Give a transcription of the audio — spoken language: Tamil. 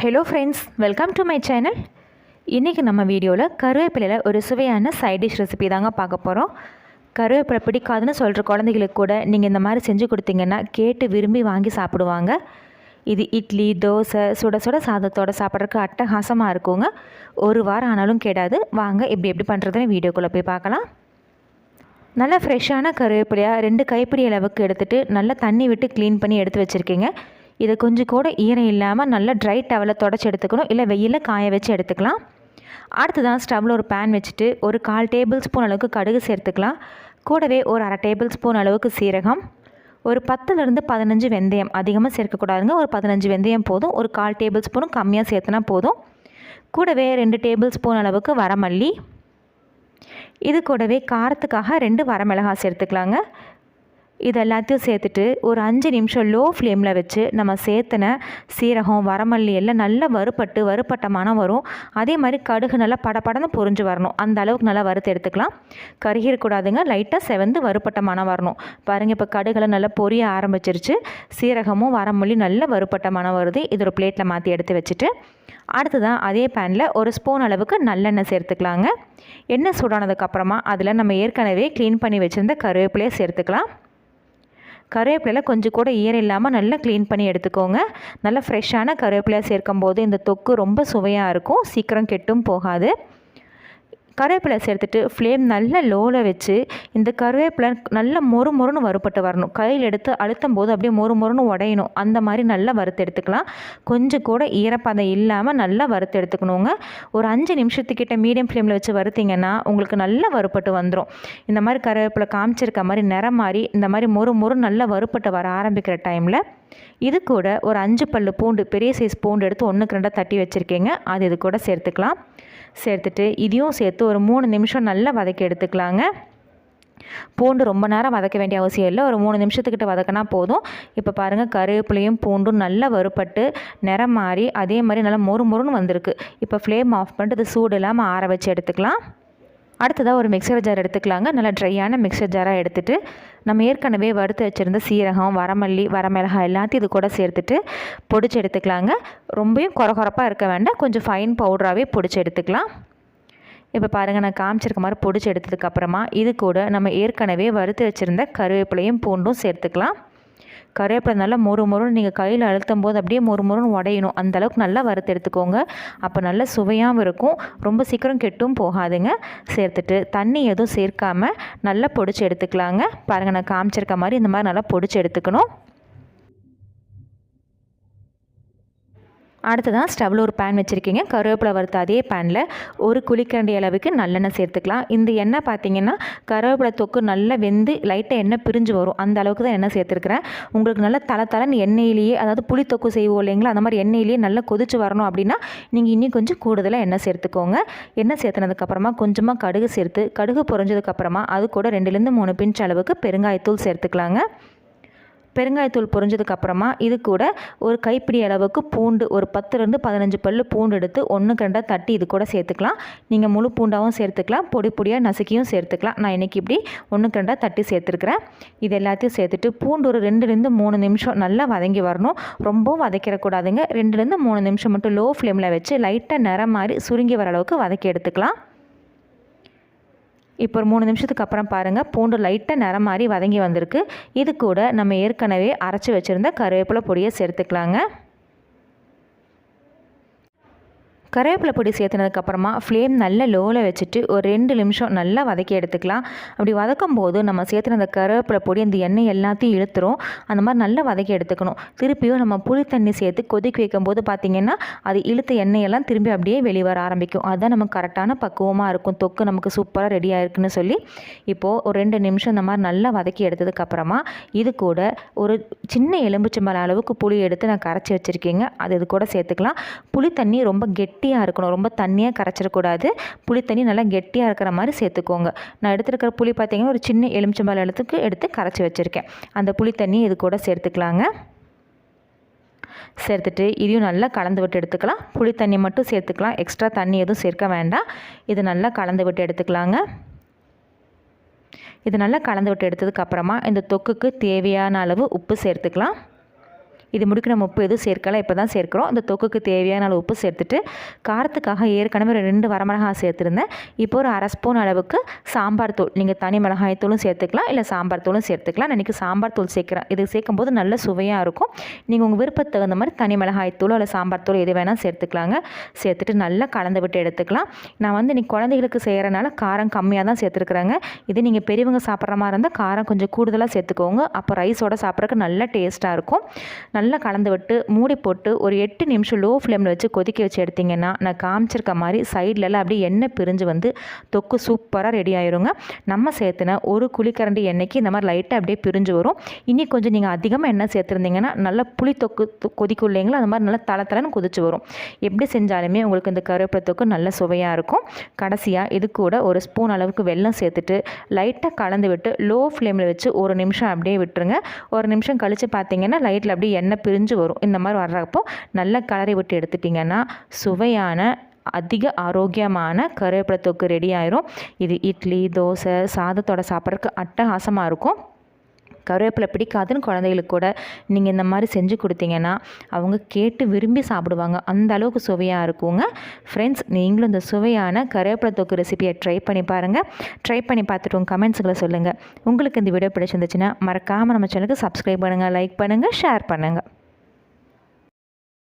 Hello friends welcome to my channel இன்றைக்கி நம்ம வீடியோவில் கருவேப்பிலையில் ஒரு சுவையான சைட் டிஷ் ரெசிபி தாங்க பார்க்க போகிறோம் கருவேப்பிலை பிடிக்காதுன்னு சொல்கிற குழந்தைகளுக்கு கூட நீங்கள் இந்த மாதிரி செஞ்சு கொடுத்தீங்கன்னா கேட்டு விரும்பி வாங்கி சாப்பிடுவாங்க. இது இட்லி தோசை சுட சுட சாதத்தோட சாப்பிட்றதுக்கு அட்டகாசமாக இருக்குங்க. ஒரு வாரம் ஆனாலும் கேடாது. வாங்க இப்படி எப்படி பண்ணுறதுன்னு வீடியோக்குள்ளே போய் பார்க்கலாம். நல்லா ஃப்ரெஷ்ஷான கருவேப்பிலையாக ரெண்டு கைப்பிடி அளவுக்கு எடுத்துகிட்டு நல்லா தண்ணி விட்டு க்ளீன் பண்ணி எடுத்து வச்சுருக்கீங்க. இதை கொஞ்சம் கூட ஈரம் இல்லாமல் நல்லா ட்ரை டவலில் தொடச்சி எடுத்துக்கணும். இல்லை வெயிலில் காய வச்சு எடுத்துக்கலாம். அடுத்ததான் ஸ்டவ்வில் ஒரு பேன் வச்சுட்டு ஒரு கால் டேபிள் ஸ்பூன் அளவுக்கு கடுகு சேர்த்துக்கலாம். கூடவே ஒரு அரை டேபிள் ஸ்பூன் அளவுக்கு சீரகம். ஒரு பத்துலேருந்து பதினஞ்சு வெந்தயம் அதிகமாக சேர்க்கக்கூடாதுங்க. ஒரு பதினஞ்சு வெந்தயம் போதும். ஒரு கால் டேபிள் ஸ்பூனும் கம்மியாக சேர்த்துனா போதும். கூடவே ரெண்டு டேபிள் ஸ்பூன் அளவுக்கு வரமல்லி. இது கூடவே காரத்துக்காக ரெண்டு வரமிளகாய் சேர்த்துக்கலாங்க. இது எல்லாத்தையும் சேர்த்துட்டு ஒரு அஞ்சு நிமிஷம் லோ ஃப்ளேமில் வச்சு நம்ம சேர்த்துன சீரகம் வரமல்லி எல்லாம் நல்லா வறுப்பட்டு வறுப்பட்ட மனம் வரும். அதே மாதிரி கடுகு நல்லா படபடன்னு பொரிஞ்சு வரணும். அந்த அளவுக்கு நல்லா வறுத்து எடுத்துக்கலாம். கருகிடக்கூடாதுங்க லைட்டாக செவந்து வறுப்பட்ட மனம் வரணும். பாருங்கள் இப்போ கடுகெல்லாம் நல்லா பொரிய ஆரம்பிச்சிருச்சு. சீரகமும் வரமல்லி நல்லா வறுப்பட்ட மனம் வருது. இது ஒரு பிளேட்டில் மாற்றி எடுத்து வச்சுட்டு அடுத்ததான் அதே பேனில் ஒரு ஸ்பூன் அளவுக்கு நல்லெண்ணெய் சேர்த்துக்கலாங்க. எண்ணெய் சூடானதுக்கப்புறமா அதில் நம்ம ஏற்கனவே க்ளீன் பண்ணி வச்சுருந்த கருவேப்பிலையை சேர்த்துக்கலாம். கருவேப்பிலையில் கொஞ்சம் கூட ஈரம் இல்லாமல் நல்லா க்ளீன் பண்ணி எடுத்துக்கோங்க. நல்லா ஃப்ரெஷ்ஷான கருவேப்பிலையாக சேர்க்கும் போது இந்த தொக்கு ரொம்ப சுவையாக இருக்கும். சீக்கிரம் கெட்டும் போகாது. கருவேப்பிலை சேர்த்துட்டு ஃப்ளேம் நல்ல லோவில் வச்சு இந்த கருவேப்பிலை நல்ல மொறு மொறுன்னு வறுப்பட்டு வரணும். கையில் எடுத்து அழுத்தும் போது அப்படியே மொறு மொறுன்னு உடையணும். அந்த மாதிரி நல்லா வறுத்து எடுத்துக்கலாம். கொஞ்சம் கூட ஈரப்பதம் இல்லாமல் நல்லா வறுத்து எடுத்துக்கணுங்க. ஒரு அஞ்சு நிமிஷத்துக்கிட்ட மீடியம் ஃப்ளேமில் வச்சு வறுத்திங்கன்னா உங்களுக்கு நல்லா வறுப்பட்டு வந்துடும் இந்த மாதிரி கருவேப்பிலை காமிச்சிருக்க மாதிரி நிறம் மாதிரி இந்த மாதிரி மொறு மொறு நல்லா வறுப்பட்டு வர ஆரம்பிக்கிற டைமில் இது கூட ஒரு அஞ்சு பல்லு பூண்டு பெரிய சைஸ் பூண்டு எடுத்து ஒன்றுக்கு ரெண்டாக தட்டி வச்சுருக்கீங்க. அது இது கூட சேர்த்துக்கலாம். சேர்த்துட்டு இதையும் சேர்த்து ஒரு மூணு நிமிஷம் நல்லா வதக்கி எடுத்துக்கலாங்க. பூண்டு ரொம்ப நேரம் வதக்க வேண்டிய அவசியம் இல்லை. ஒரு மூணு நிமிஷத்துக்கிட்ட வதக்கினா போதும். இப்போ பாருங்கள் கருவேப்பிலையும் பூண்டும் நல்லா வறுப்பட்டு நிறம் மாறி அதே மாதிரி நல்லா மொறு மொறுன்னு வந்திருக்கு. இப்போ ஃப்ளேம் ஆஃப் பண்ணிட்டு இது சூடு இல்லாமல் ஆற வச்சு எடுத்துக்கலாம். அடுத்ததாக ஒரு மிக்சர் ஜார் எடுத்துக்கலாங்க. நல்லா ட்ரையான மிக்சர் ஜாராக எடுத்துகிட்டு நம்ம ஏற்கனவே வறுத்து வச்சுருந்த சீரகம் வரமல்லி வரமிளகாய் எல்லாத்தையும் இது கூட சேர்த்துட்டு பொடிச்சு எடுத்துக்கலாங்க. ரொம்பவும் குறகுறப்பாக இருக்க வேண்டாம். கொஞ்சம் ஃபைன் பவுடராகவே பொடிச்சு எடுத்துக்கலாம். இப்போ பாருங்கள் நான் காமிச்சிருக்க மாதிரி பொடிச்சு எடுத்ததுக்கப்புறமா இது கூட நம்ம ஏற்கனவே வறுத்து வச்சுருந்த கருவேப்பிலையும் பூண்டும் சேர்த்துக்கலாம். கருவேப்பிலை நல்லா மொறு மொறுன்னு நீங்கள் கையில் அழுத்தும் போது அப்படியே மொறு மொறுன்னு உடையணும். அந்தளவுக்கு நல்லா வறுத்து எடுத்துக்கோங்க. அப்போ நல்ல சுவையாகவும் இருக்கும். ரொம்ப சீக்கிரம் கெட்டும் போகாதுங்க. சேர்த்துட்டு தண்ணி எதுவும் சேர்க்காமல் நல்லா பொடிச்சு எடுத்துக்கலாங்க. பாருங்கள் நான் காமிச்சிருக்க மாதிரி இந்த மாதிரி நல்லா பொடிச்சு எடுத்துக்கணும். அடுத்ததான் ஸ்டவ்வில் ஒரு பேன் வச்சுருக்கீங்க. கருவேப்பிலை வறுத்த அதே பேனில் ஒரு குழிக்கரண்டி அளவுக்கு நல்லெண்ணெய் சேர்த்துக்கலாம். இந்த எண்ணெய் பார்த்தீங்கன்னா கருவேப்பிலை தொக்கு நல்லா வெந்து லைட்டாக எண்ணெய் பிரிஞ்சு வரும். அந்த அளவுக்கு தான் எண்ணெய் சேர்த்துருக்குறேன். உங்களுக்கு நல்லா தலை தலைன்னு எண்ணெயிலேயே அதாவது புளி தொக்கு செய்வோம் இல்லைங்களா அந்த மாதிரி எண்ணெயிலேயே நல்லா கொதிச்சு வரணும் அப்படின்னா நீங்கள் இன்னும் கொஞ்சம் கூடுதலாக எண்ணெய் சேர்த்துக்கோங்க. எண்ணெய் சேர்த்துனதுக்கப்புறமா கொஞ்சமாக கடுகு சேர்த்து கடுகு பொறிஞ்சதுக்கப்புறமா அது கூட ரெண்டுலேருந்து மூணு பிஞ்ச் அளவுக்கு பெருங்காயத்தூள் சேர்த்துக்கலாங்க. பெருங்காயத்தூள் பொரிஞ்சதுக்கப்புறமா இது கூட ஒரு கைப்பிடி அளவுக்கு பூண்டு ஒரு பத்துலேருந்து பதினஞ்சு பல் பூண்டு எடுத்து ஒன்றுக்கு ரெண்டாக தட்டி இது கூட சேர்த்துக்கலாம். நீங்கள் முழு பூண்டாகவும் சேர்த்துக்கலாம் பொடி பொடியாக நசுக்கியும் சேர்த்துக்கலாம். நான் இன்றைக்கி இப்படி ஒன்றுக்கு ரெண்டாக தட்டி சேர்த்துருக்குறேன். இது எல்லாத்தையும் சேர்த்துட்டு பூண்டு ஒரு ரெண்டுலேருந்து மூணு நிமிஷம் நல்லா வதங்கி வரணும். ரொம்பவும் வதக்கிடக்கூடாதுங்க. ரெண்டுலேருந்து மூணு நிமிஷம் மட்டும் லோ ஃப்ளேமில் வச்சு லைட்டாக நிறம் மாதிரி சுருங்கி வர அளவுக்கு வதக்கி எடுத்துக்கலாம். இப்போ ஒரு மூணு நிமிஷத்துக்கு அப்புறம் பாருங்கள் பூண்டு லைட்டாக நிறம் மாதிரி வதங்கி வந்திருக்கு. இது கூட நம்ம ஏற்கனவே அரைச்சி வச்சுருந்த கருவேப்பிலை பொடியை சேர்த்துக்கலாங்க. கருவேப்பிலை பொடி சேர்த்துனதுக்கப்புறமா ஃப்ளேம் நல்ல லோவில் வச்சுட்டு ஒரு ரெண்டு நிமிஷம் நல்லா வதக்கி எடுத்துக்கலாம். அப்படி வதக்கும் போது நம்ம சேர்த்துன அந்த கருவேப்பிலை பொடி அந்த எண்ணெய் எல்லாத்தையும் இழுத்துரும். அந்த மாதிரி நல்லா வதக்கி எடுத்துக்கணும். திருப்பியும் நம்ம புளி தண்ணி சேர்த்து கொதிக்க வைக்கும்போது பார்த்திங்கன்னா அது இழுத்த எண்ணெயெல்லாம் திரும்பி அப்படியே வெளியே ஆரம்பிக்கும். அதுதான் நமக்கு கரெக்டான பக்குவமாக இருக்கும். தொக்கு நமக்கு சூப்பராக ரெடியாக இருக்குன்னு சொல்லி. இப்போது ஒரு ரெண்டு நிமிஷம் இந்த மாதிரி நல்லா வதக்கி எடுத்ததுக்கப்புறமா இது கூட ஒரு சின்ன எலும்புச்சம்பள அளவுக்கு புளி எடுத்து நான் கரைச்சி வச்சுருக்கேங்க. அது இது கூட சேர்த்துக்கலாம். புளி தண்ணி ரொம்ப கெட் கெட்டியாக இருக்கணும். ரொம்ப தண்ணியாக கரைச்சிடக்கூடாது. புளி தண்ணி நல்லா கெட்டியாக இருக்கிற மாதிரி சேர்த்துக்கோங்க. நான் எடுத்துருக்கிற புளி பார்த்திங்கன்னா ஒரு சின்ன எலுமிச்சம்பழம் எழுத்துக்கு எடுத்து கரைச்சி வச்சுருக்கேன். அந்த புளி தண்ணி இது கூட சேர்த்துக்கலாங்க. சேர்த்துட்டு இதையும் நல்லா கலந்து விட்டு எடுத்துக்கலாம். புளி தண்ணி மட்டும் சேர்த்துக்கலாம். எக்ஸ்ட்ரா தண்ணி எதுவும் சேர்க்க வேண்டாம். இது நல்லா கலந்து விட்டு எடுத்துக்கலாங்க. இது நல்லா கலந்து விட்டு எடுத்ததுக்கப்புறமா இந்த தொக்குக்கு தேவையான அளவு உப்பு சேர்த்துக்கலாம். இது முடிக்க நம்ம உப்பு எதுவும் சேர்க்கல இப்போ தான் சேர்க்குறோம். அந்த தொக்குக்கு தேவையான அளவு உப்பு சேர்த்துட்டு காரத்துக்காக ஏற்கனவே ரெண்டு வரமிளகாய் சேர்த்துருந்தேன். இப்போ ஒரு அரை ஸ்பூன் அளவுக்கு சாம்பார் தூள். நீங்கள் தனி மிளகாய் தூளும் சேர்த்துக்கலாம் இல்லை சாம்பார் தூளும் சேர்த்துக்கலாம். இன்றைக்கி சாம்பார் தூள் சேர்க்குறேன். இது சேர்க்கும்போது நல்ல சுவையாக இருக்கும். நீங்கள் உங்கள் விருப்பத்துக்கு தகுந்த மாதிரி தனி மிளகாய் தூள் இல்லை சாம்பார் தூள் எது வேணால் சேர்த்துக்கலாங்க. சேர்த்துட்டு நல்லா கலந்து விட்டு எடுத்துக்கலாம். நான் வந்து இன்றைக்கி குழந்தைகளுக்கு செய்கிறனால காரம் கம்மியாக தான் சேர்த்துருக்குறாங்க. இது நீங்கள் பெரியவங்க சாப்பிட்ற மாதிரி இருந்தால் காரம் கொஞ்சம் கூடுதலாக சேர்த்துக்கோங்க. அப்போ ரைஸோட சாப்பிட்றதுக்கு நல்ல டேஸ்ட்டாக இருக்கும். நல்லா கலந்து விட்டு மூடி போட்டு ஒரு எட்டு நிமிஷம் லோ ஃப்ளேமில் வச்சு கொதிக்க வச்சு எடுத்திங்கன்னா நான் காமிச்சிருக்க மாதிரி சைட்லலாம் அப்படியே எண்ணெய் பிரிஞ்சு வந்து தொக்கு சூப்பராக ரெடி ஆயிருங்க. நம்ம சேர்த்துன ஒரு குழிக்கரண்டி எண்ணெய்க்கு இந்த மாதிரி லைட்டாக அப்படியே பிரிஞ்சு வரும். இனி கொஞ்சம் நீங்கள் அதிகமாக எண்ணெய் சேர்த்துருந்தீங்கன்னா நல்லா புளி தொக்கு கொதிக்கும் இல்லைங்களா? அந்த மாதிரி நல்லா தலை தலைன்னு கொதிச்சு வரும். எப்படி செஞ்சாலுமே உங்களுக்கு இந்த கருவேப்பிலை தொக்கு நல்ல சுவையாக இருக்கும். கடைசியாக இது கூட ஒரு ஸ்பூன் அளவுக்கு வெல்லம் சேர்த்துட்டு லைட்டாக கலந்து விட்டு லோ ஃப்ளேமில் வச்சு ஒரு நிமிஷம் அப்படியே விட்டுருங்க. ஒரு நிமிஷம் கழித்து பார்த்தீங்கன்னா லைட்டில் அப்படியே எண்ணெய் எண்ணெய் பிரிஞ்சு வரும். இந்த மாதிரி வர்றப்போ நல்லா கலரை விட்டு எடுத்துட்டிங்கன்னா சுவையான அதிக ஆரோக்கியமான கருவேப்பிலை தொக்கு ரெடி ஆயிரும். இது இட்லி தோசை சாதத்தோட சாப்பிட்றதுக்கு அட்டகாசமாக இருக்கும். கருவேப்பிலை பிடிக்காதுன்னு குழந்தைகளுக்கு கூட நீங்கள் இந்த மாதிரி செஞ்சு கொடுத்தீங்கன்னா அவங்க கேட்டு விரும்பி சாப்பிடுவாங்க. அந்த அளவுக்கு சுவையாக இருக்குங்க. ஃப்ரெண்ட்ஸ் நீங்களும் இந்த சுவையான கருவேப்பிலை தொக்கு ரெசிபியை ட்ரை பண்ணி பாருங்கள் ட்ரை பண்ணி பார்த்துட்டு உங்கள் கமெண்ட்ஸுகளை சொல்லுங்கள் உங்களுக்கு இந்த வீடியோ பிடிச்சிருந்துச்சுன்னா மறக்காமல் நம்ம சேனலுக்கு சப்ஸ்கிரைப் பண்ணுங்கள் லைக் பண்ணுங்கள் ஷேர் பண்ணுங்கள்